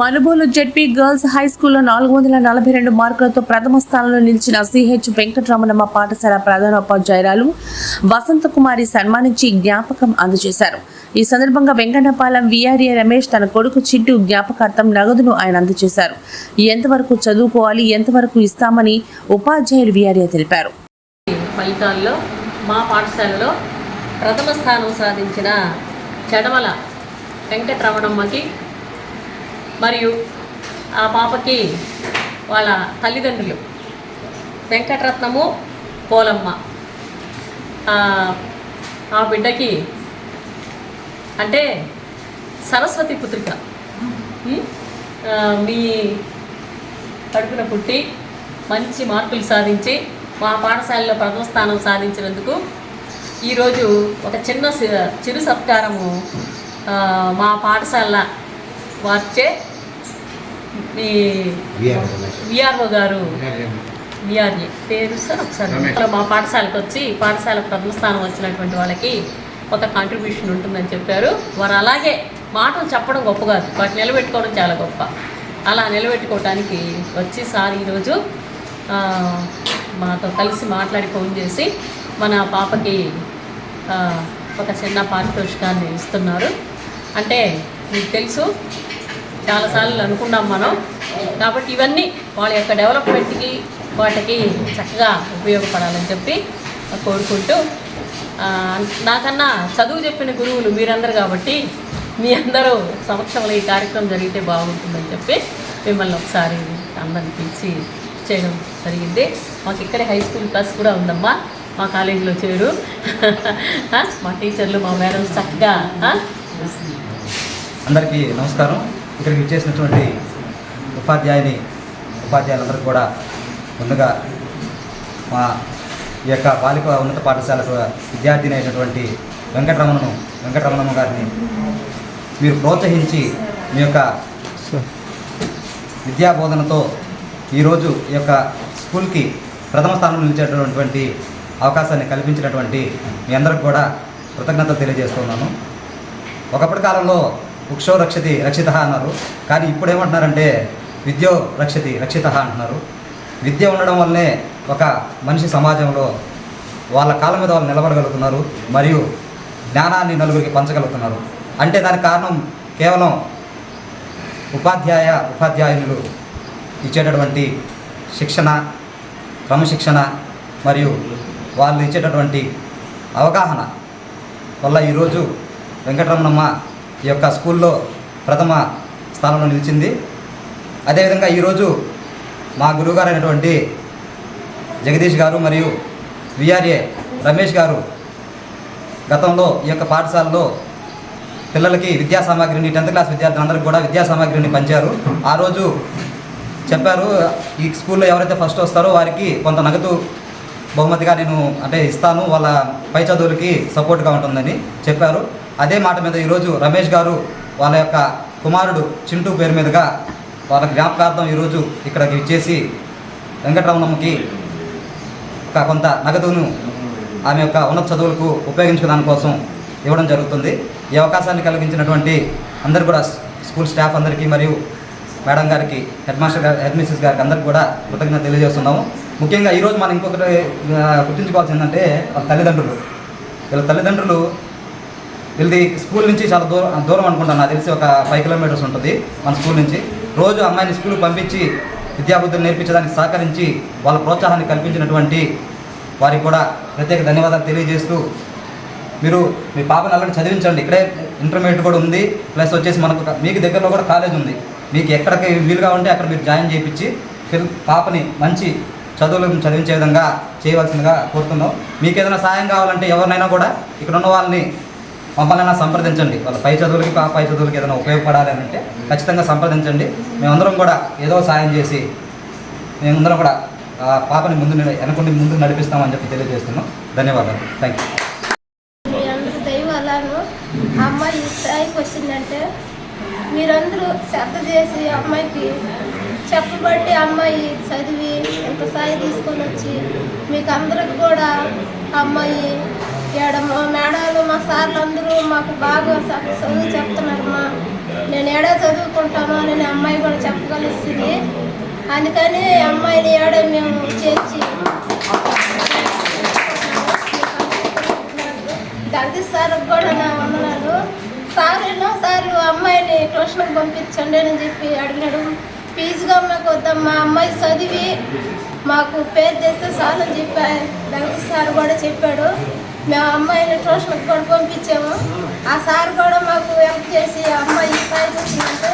Manubolu ZP girls high స్కూల్లో నాలుగు వందల నలభై రెండు మార్కులతో ప్రథమ స్థానంలో నిలిచిన సిహెచ్ వెంకటరమణమ్మ పాఠశాల ప్రధానోపాధ్యాయురాలు వసంత కుమారి సన్మానించి జ్ఞాపకం అందజేశారు. ఈ సందర్భంగా వెంకటపాలెం విఆర్ఏ రమేష్ తన కొడుకు చిట్టు జ్ఞాపకార్థం నగదును ఆయన అందజేశారు. ఎంతవరకు చదువుకోవాలి ఎంతవరకు ఇస్తామని ఉపాధ్యాయులు విఆర్ఏ తెలిపారు. ఫలితాల్లో మా పాఠశాలలో ప్రథమ స్థానం సాధించిన చెడమల వెంకటరమణమ్మకి మరియు ఆ పాపకి వాళ్ళ తల్లిదండ్రులు వెంకటరత్నము పోలమ్మ ఆ, బిడ్డకి అంటే సరస్వతి పుత్రిక. మీ కడుపున పుట్టి మంచి మార్కులు సాధించి మా పాఠశాలలో ప్రథమ స్థానం సాధించినందుకు ఈరోజు ఒక చిన్న చిరు సత్కారము మా పాఠశాల వారిచే మీ విఆర్ఓ గారు. విఆర్ఏ. పేరు సార్ ఒకసారి. మా పాఠశాలకు వచ్చి పాఠశాల ప్రథమ స్థానం వచ్చినటువంటి వాళ్ళకి ఒక కాంట్రిబ్యూషన్ ఉంటుందని చెప్పారు. వారు అలాగే మాటలు చెప్పడం గొప్ప కాదు. వాటి నిలబెట్టుకోవడం చాలా గొప్ప. అలా నిలబెట్టుకోవడానికి వచ్చి సార్ ఈరోజు మాతో కలిసి మాట్లాడి ఫోన్ చేసి మన పాపకి ఒక చిన్న పారితోషికాన్ని ఇస్తున్నారు. అంటే మీకు తెలుసు చాలాసార్లు అనుకున్నాం మనం. కాబట్టి ఇవన్నీ వాళ్ళ యొక్క డెవలప్మెంట్కి వాటికి చక్కగా ఉపయోగపడాలని చెప్పి కోరుకుంటూ నాకన్నా చదువు చెప్పిన గురువులు మీరందరూ కాబట్టి మీ అందరూ సమక్షంలో ఈ కార్యక్రమం జరిగితే బాగుంటుందని చెప్పి మిమ్మల్ని ఒకసారి అందరిని పిలిచి చేయడం జరిగింది. మాకు ఇక్కడే హై స్కూల్ క్లాస్ కూడా ఉందమ్మా. మా కాలేజీలో చేరు. మా టీచర్లు మా మేడం చక్కగా అందరికీ నమస్కారం. ఇక్కడికి ఇచ్చేసినటువంటి ఉపాధ్యాయుని ఉపాధ్యాయులందరూ కూడా ముందుగా మా ఈ యొక్క బాలిక ఉన్నత పాఠశాలకు విద్యార్థిని అయినటువంటి వెంకటరమణను వెంకటరమణమ్మ గారిని మీరు ప్రోత్సహించి మీ యొక్క విద్యా బోధనతో ఈరోజు ఈ యొక్క స్కూల్కి ప్రథమ స్థానంలో నిలిచేటటువంటి అవకాశాన్ని కల్పించినటువంటి మీ అందరికి కూడా కృతజ్ఞతలు తెలియజేస్తున్నాను ఒకప్పటి కాలంలో వృక్షో రక్షతి రక్షిత అన్నారు. కానీ ఇప్పుడు ఏమంటున్నారంటే విద్యో రక్షతి రక్షిత అంటున్నారు. విద్య ఉండడం వల్లనే ఒక మనిషి సమాజంలో వాళ్ళ కాళ్ళ మీద వాళ్ళు నిలబడగలుగుతున్నారు మరియు జ్ఞానాన్ని నలుగురికి పంచగలుగుతున్నారు. అంటే దానికి కారణం కేవలం ఉపాధ్యాయ ఉపాధ్యాయులు ఇచ్చేటటువంటి శిక్షణ క్రమశిక్షణ మరియు వాళ్ళు ఇచ్చేటటువంటి అవగాహన వల్ల ఈరోజు వెంకటరమణమ్మ ఈ యొక్క స్కూల్లో ప్రథమ స్థానంలో నిలిచింది. అదేవిధంగా ఈరోజు మా గురువుగారు అయినటువంటి జగదీష్ గారు మరియు విఆర్ఏ రమేష్ గారు గతంలో ఈ యొక్క పాఠశాలలో పిల్లలకి విద్యా సామాగ్రిని టెన్త్ క్లాస్ విద్యార్థులందరికీ కూడా విద్యా సామాగ్రిని పంచారు. ఆ రోజు చెప్పారు ఈ స్కూల్లో ఎవరైతే ఫస్ట్ వస్తారో వారికి కొంత నగదు బహుమతిగా నేను అంటే ఇస్తాను వాళ్ళ పై చదువులకి సపోర్ట్గా ఉంటుందని చెప్పారు. అదే మాట మీద ఈరోజు రమేష్ గారు వాళ్ళ యొక్క కుమారుడు చింటూ పేరు మీదుగా వాళ్ళ జ్ఞాపకార్థం ఈరోజు ఇక్కడికి ఇచ్చేసి వెంకటరమణమ్మకి ఒక కొంత నగదును ఆమె యొక్క ఉన్నత చదువులకు ఉపయోగించుకోవడానికి కోసం ఇవ్వడం జరుగుతుంది. ఈ అవకాశాన్ని కలిగించినటువంటి అందరు కూడా స్కూల్ స్టాఫ్ అందరికీ మరియు మేడం గారికి హెడ్ మాస్టర్ గారు హెడ్ మిస్సెస్ గారికి అందరికీ కూడా కృతజ్ఞత తెలియజేస్తున్నాము. ముఖ్యంగా ఈరోజు మనం ఇంకొకటి గుర్తుంచుకోవాల్సి గుర్తుంచుకోవాల్సింది ఏంటంటే వాళ్ళ తల్లిదండ్రులు. వీళ్ళ తల్లిదండ్రులు వీళ్ళది స్కూల్ నుంచి చాలా దూరం దూరం అనుకుంటాను నాకు తెలిసి ఒక ఫైవ్ కిలోమీటర్స్ ఉంటుంది మన స్కూల్ నుంచి. రోజు అమ్మాయిని స్కూల్కి పంపించి విద్యాబుద్ధులు నేర్పించడానికి సహకరించి వాళ్ళ ప్రోత్సాహాన్ని కల్పించినటువంటి వారికి కూడా ప్రత్యేక ధన్యవాదాలు తెలియజేస్తూ మీరు మీ పాపను అలాగే చదివించండి. ఇక్కడే ఇంటర్మీడియట్ కూడా ఉంది. ప్లస్ వచ్చేసి మనకు మీకు దగ్గరలో కూడా కాలేజ్ ఉంది. మీకు ఎక్కడికి వీలుగా ఉంటే అక్కడ మీరు జాయిన్ చేయించి పాపని మంచి చదువులు చదివించే విధంగా చేయవలసిందిగా కోరుతున్నాం. మీకు ఏదైనా సాయం కావాలంటే ఎవరినైనా కూడా ఇక్కడ ఉన్న వాళ్ళని మమ్మల్ని సంప్రదించండి. వాళ్ళ పై చదువులకి పా పై చదువులకి ఏదైనా ఉపయోగపడాలి అని అంటే ఖచ్చితంగా సంప్రదించండి. మేమందరం కూడా ఏదో సాయం చేసి మేమందరం కూడా ఆ పాపని ముందు వెనకుండి ముందుకు నడిపిస్తామని చెప్పి తెలియజేస్తున్నాం. ధన్యవాదాలు. థ్యాంక్ యూ అమ్మాయి స్థాయికి వచ్చిందంటే మీరందరూ శ్రద్ధ చేసి అమ్మాయికి చెప్పబట్టి అమ్మాయి చదివి ఎంత సాయి తీసుకొని వచ్చి మీకు అందరికి కూడా అమ్మాయి ఇక్కడ మేడాలు మా సార్లు అందరూ మాకు బాగా చదువు చెప్తున్నారమ్మా నేను ఏడా చదువుకుంటాను అని అమ్మాయి కూడా చెప్పగలుస్తుంది. అందుకని అమ్మాయిని ఏడ మేము చేర్చి దళిత సార్కి కూడా నా వందనాలు. ట్యూషన్కి పంపించండి అని చెప్పి అడిగినాడు. ఫీజుగా మాకు వద్దమ్మా అమ్మాయి చదివి మాకు పేరు తెస్తే సార్ అని చెప్పా సార్ కూడా చెప్పాడు. మేము అమ్మాయిని ట్యూషన్కి కూడా పంపించాము. ఆ సార్ కూడా మాకు హెల్ప్ చేసి ఆ అమ్మాయి ఈ వచ్చిందంటే